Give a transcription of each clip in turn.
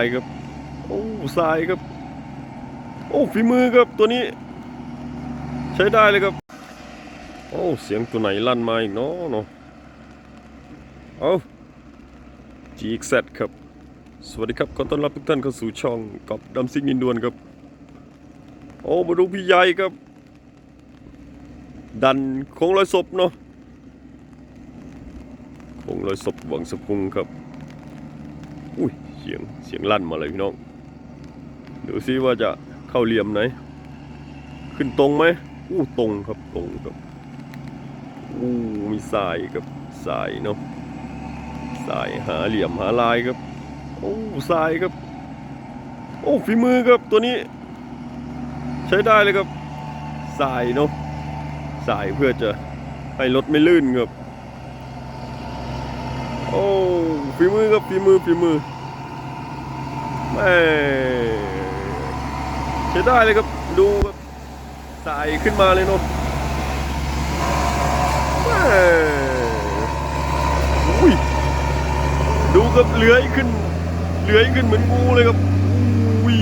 ไปครับ โอ้ทรายครับ โอ้ฝีมือครับตัวนี้ ใช้ได้เลยครับ โอ้เสียงตัวไหนลั่นมาอีกเนาะเนาะเอา GXZ ครับ สวัสดีครับขอต้อนรับทุกท่านเข้าสู่ช่องกับดำซิงนินดวนครับ โอ้มาดูพี่ใหญ่ครับ ดันคงลอยศพเนาะคงลอยศพหวังสะพุงครับ อุ้ยเสียงเสียงลั่นมาเลยพี่น้องดูซิว่าจะเข้าเหลี่ยมไหน ขึ้นตรงไหมอู้ตรงครับตรงครับอู้มีสายครับสายเนาะสายหาเหลี่ยมหาลายครับโอ้สายครับ โอ้ฝีมือครับตัวนี้ ใช้ได้เลยครับสายเนาะสายเพื่อจะให้รถไม่ลื่นครับ โอ้ฝีมือครับฝีมือฝีมือแม่ใช้ได้เลยครับดูครับสายขึ้นมาเลยเนาะแม่อุ้ยดูครับเลื้อยขึ้นเลื้อยขึ้นเหมือนงูเลยครับอุ้ย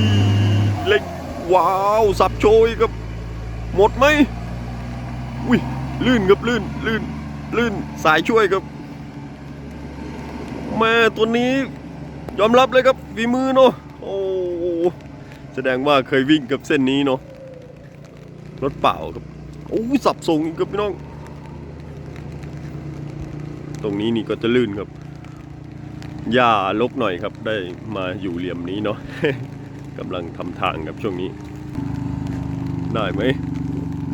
เล็กว้าวสับโชยครับ หมดไหมอุ้ยลื่นครับลื่นลื่นลื่นสายช่วยครับ แม่ตัวนี้ยอมรับเลยครับฝีมือเนาะโอ้แสดงว่าเคยวิ่งกับเส้นนี้เนาะรถเปล่าครับโอ้สับส่งกครับพี่น้อง ตรงนี้นี่ก็จะลื่นครับหญ้าลกหน่อยครับ ได้มาอยู่เหลี่ยมนี้เนาะกำลังทำทางครับช่วงนี้ ได้ไหม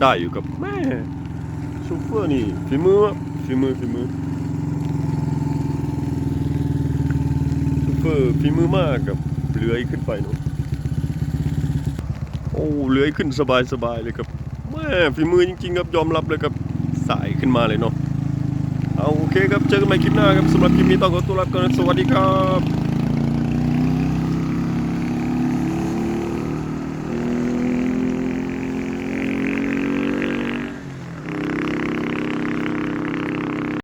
ได้อยู่กับแม่ซูเฟอร์นี่ฝีมือฝีมือฝีมือ เฟอร์ฝีมือมากกับเลื้อยขึ้นไปเนาะโอ้เลื้อยขึ้นสบายสบายเลยครับแม่ฝีมือจริง ๆ ครับยอมรับเลยครับสายขึ้นมาเลยเนาะเอาโอเคครับเจอกันใหม่คลิปหน้าครับสำหรับคลิปนี้ต้องขอตัวลาไปก่อนสวัสดีครับ